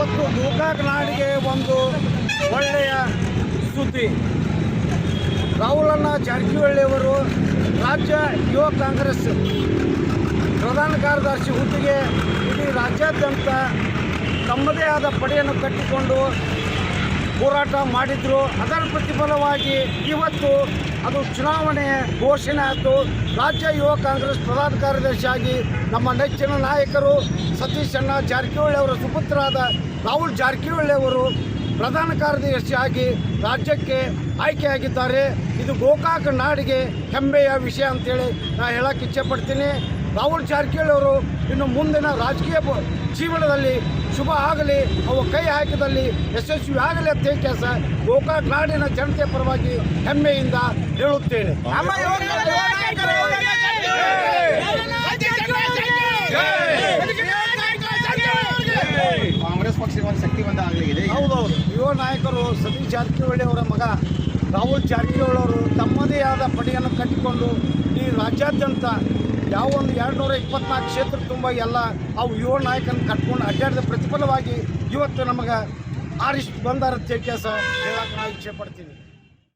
ಇವತ್ತು ಗೋಕಾಕ್ ನಾಡಿಗೆ ಒಂದು ಒಳ್ಳೆಯ ಸುದ್ದಿ. ರಾಹುಲಣ್ಣ ಜಾರಕಿಹೊಳಿ ಅವರು ರಾಜ್ಯ ಯುವ ಕಾಂಗ್ರೆಸ್ ಪ್ರಧಾನ ಕಾರ್ಯದರ್ಶಿ ಹುದ್ದೆಗೆ ಇಡೀ ರಾಜ್ಯಾದ್ಯಂತ ತಮ್ಮದೇ ಆದ ಪಡೆಯನ್ನು ಕಟ್ಟಿಕೊಂಡು ಹೋರಾಟ ಮಾಡಿದ್ರು. ಅದರ ಪ್ರತಿಫಲವಾಗಿ ಇವತ್ತು ಅದು ಚುನಾವಣೆ ಘೋಷಣೆ ಆಯಿತು. ರಾಜ್ಯ ಯುವ ಕಾಂಗ್ರೆಸ್ ಪ್ರಧಾನ ಕಾರ್ಯದರ್ಶಿಯಾಗಿ ನಮ್ಮ ನೆಚ್ಚಿನ ನಾಯಕರು ಸತೀಶ್ ಅಣ್ಣ ಜಾರಕಿಹೊಳಿ ಅವರ ಸುಪುತ್ರರಾದ ರಾಹುಲ್ ಜಾರಕಿಹೊಳಿ ಅವರು ಪ್ರಧಾನ ಕಾರ್ಯದರ್ಶಿಯಾಗಿ ರಾಜ್ಯಕ್ಕೆ ಆಯ್ಕೆಯಾಗಿದ್ದಾರೆ ಇದು ಗೋಕಾಕ ನಾಡಿಗೆ ಹೆಮ್ಮೆಯ ವಿಷಯ ಅಂತೇಳಿ ನಾನು ಹೇಳಕ್ಕೆ ಇಚ್ಛೆಪಡ್ತೀನಿ ರಾಹುಲ್ ಜಾರಕಿಹೊಳಿ ಅವರು ಇನ್ನು ಮುಂದಿನ ರಾಜಕೀಯ ಜೀವನದಲ್ಲಿ ಶುಭ ಆಗಲಿ ಅವು ಕೈ ಹಾಕಿದಲ್ಲಿ ಯಶಸ್ವಿ ಆಗಲಿ ಅಂತ ಹೇಳಿ ಕೆಲಸ ಗೋಕಾಕ್ ನಾಡಿನ ಜನತೆ ಪರವಾಗಿ ಹೆಮ್ಮೆಯಿಂದ ಹೇಳುತ್ತೇನೆ ಕಾಂಗ್ರೆಸ್ ಪಕ್ಷ ಒಂದು ಬಂದ ಆಗಲಿದೆ ಹೌದೌದು ಯುವ ನಾಯಕರು ಸತೀಶ್ ಜಾರಕಿಹೊಳಿ ಅವರ ಮಗ ರಾಹುಲ್ ಜಾರಕಿಹೊಳಿ ಅವರು ತಮ್ಮದೇ ಆದ ಪಡೆಯನ್ನು ಕಟ್ಟಿಕೊಂಡು ಈ ರಾಜ್ಯಾದ್ಯಂತ ಯಾವ ಒಂದು ಎರಡು ನೂರ ಇಪ್ಪತ್ನಾಲ್ಕು ಕ್ಷೇತ್ರ ತುಂಬ ಎಲ್ಲ ಅವು ಯುವ ನಾಯಕನ ಕಟ್ಕೊಂಡು ಅಡ್ಡಾಡಿದ ಪ್ರತಿಫಲವಾಗಿ ಇವತ್ತು ನಮಗೆ ಆರಿಷ್ಟು ಬಂದಾರ ಕೆಲಸ ಹೇಳಕ್ಕೆ ನಾನು ಇಚ್ಛೆ ಪಡ್ತೀನಿ.